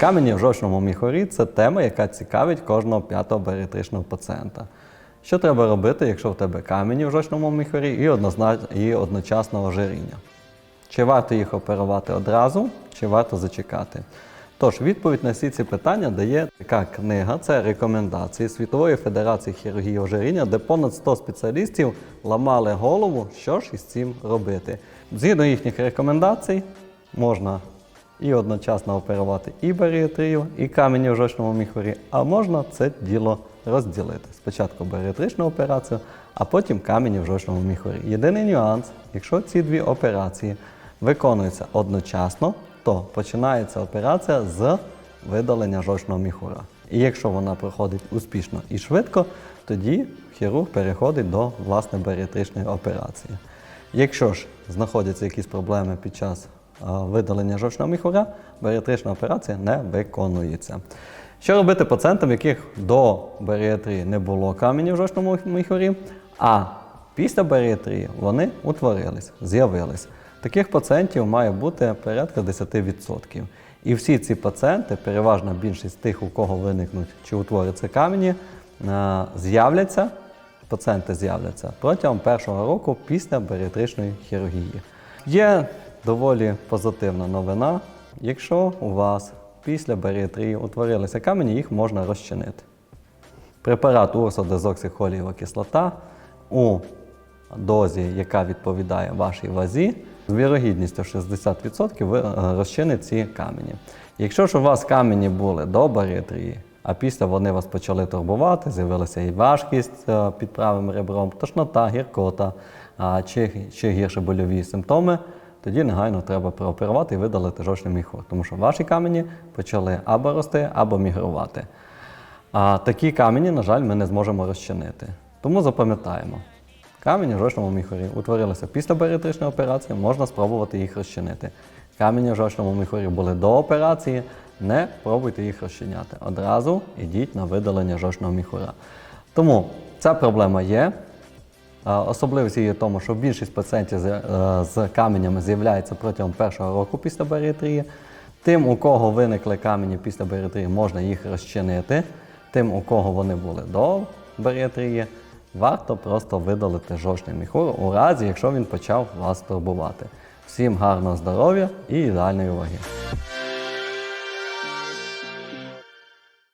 Камені в жовчному міхурі це тема, яка цікавить кожного п'ятого баріатричного пацієнта. Що треба робити, якщо в тебе камені в жовчному міхурі і, однозначно, і одночасно ожиріння? Чи варто їх оперувати одразу, чи варто зачекати? Тож, відповідь на всі ці питання дає така книга, це рекомендації Світової Федерації хірургії ожиріння, де понад 100 спеціалістів ламали голову, що ж із цим робити. Згідно їхніх рекомендацій, можна і одночасно оперувати і баріатрію, і камені в жовчному міхурі, а можна це діло розділити. Спочатку баріатричну операцію, а потім камені в жовчному міхурі. Єдиний нюанс, якщо ці дві операції виконуються одночасно, то починається операція з видалення жовчного міхура. І якщо вона проходить успішно і швидко, тоді хірург переходить до власне баріатричної операції. Якщо ж знаходяться якісь проблеми під час видалення жовчного міхура, баріатрична операція не виконується. Що робити пацієнтам, яких до баріатрії не було каменів в жовчному міхурі, а після баріатрії вони утворились, з'явились. Таких пацієнтів має бути порядка 10%. І всі ці пацієнти, переважна більшість тих, у кого виникнуть чи утворяться камені, е, з'являться, пацієнти з'являться протягом першого року після баріатричної хірургії. Є доволі позитивна новина. Якщо у вас після баріатрії утворилися камені, їх можна розчинити. Препарат урсодезоксихолієва кислота у дозі, яка відповідає вашій вазі, з вірогідністю 60% ви е, розчинить ці камені. Якщо ж у вас камені були до баріатрії, а після вони вас почали турбувати, з'явилася і важкість е, під правим ребром, тошнота, гіркота чи, чи гірше больові симптоми, тоді негайно треба прооперувати і видалити жовчний міхур, тому що ваші камені почали або рости, або мігрувати. А такі камені, на жаль, ми не зможемо розчинити. Тому запам'ятаємо, камені в жовчному міхурі утворилися після баріатричної операції, можна спробувати їх розчинити. Камені в жовчному міхурі були до операції, не пробуйте їх розчиняти. Одразу йдіть на видалення жовчного міхура. Тому ця проблема є. Особливість її в тому, що більшість пацієнтів з, е, каменями з'являється протягом першого року після баріатрії. Тим, у кого виникли камені після баріатрії, можна їх розчинити. Тим, у кого вони були до баріатрії, варто просто видалити жовчний міхур у разі, якщо він почав вас турбувати. Всім гарного здоров'я і ідеальної ваги!